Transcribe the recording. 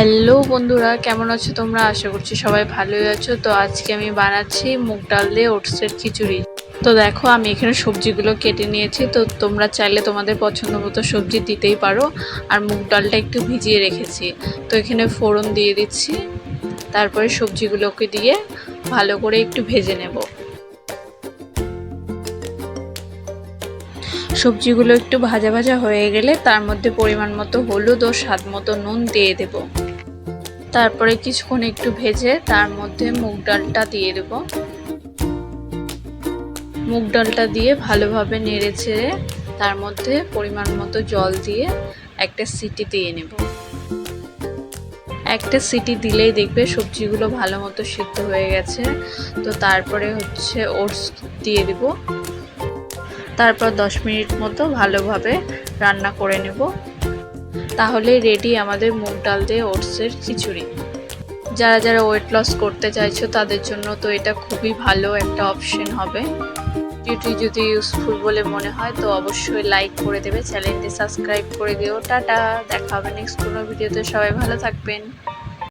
Hello বন্ধুরা, কেমন আছো তোমরা? আশা করছি সবাই ভালোই আছো। তো আজকে আমি বানাচ্ছি মুগ ডাল দিয়ে ওটসের খিচুড়ি। তো দেখো, আমি এখানে সবজিগুলো কেটে নিয়েছি। তো তোমরা চাইলে তোমাদের পছন্দ মতো সবজি দিতেই পারো। আর মুগ ডালটা একটু ভিজিয়ে রেখেছি। তো এখানে ফোড়ন দিয়ে দিচ্ছি। তারপরে সবজিগুলোকে দিয়ে ভালো করে একটু ভেজে নেব। সবজিগুলো একটু ভাজা ভাজা হয়ে গেলে তার মধ্যে পরিমাণ মতো হলুদ ও স্বাদ মতো নুন দিয়ে দেব। তারপরে কিছুক্ষণ একটু ভেজে তার মধ্যে মুগ ডালটা দিয়ে দেব। মুগ ডালটা দিয়ে ভালোভাবে নেড়ে ছেড়ে তার মধ্যে পরিমাণ মতো জল দিয়ে একটা সিটি দিয়ে নেব। একটা সিটি দিলেই দেখবে সবজিগুলো ভালো মতো সিদ্ধ হয়ে গেছে। তো তারপরে হচ্ছে ওটস দিয়ে দিব। তারপর 10 মিনিট মতো ভালোভাবে রান্না করে নেব। তাহলে রেডি আমাদের মুগ ডাল দিয়ে ওটসের খিচুড়ি। যারা যারা ওয়েট লস করতে চাইছো, তাদের জন্য তো এটা খুবই ভালো একটা অপশন হবে। ভিডিওটি যদি ইউজফুল বলে মনে হয়, তো অবশ্যই লাইক করে দেবে। চ্যানেলটি সাবস্ক্রাইব করে দিও। টাটা! দেখা হবে নেক্সট কোনো ভিডিওতে সবাই ভালো থাকবেন।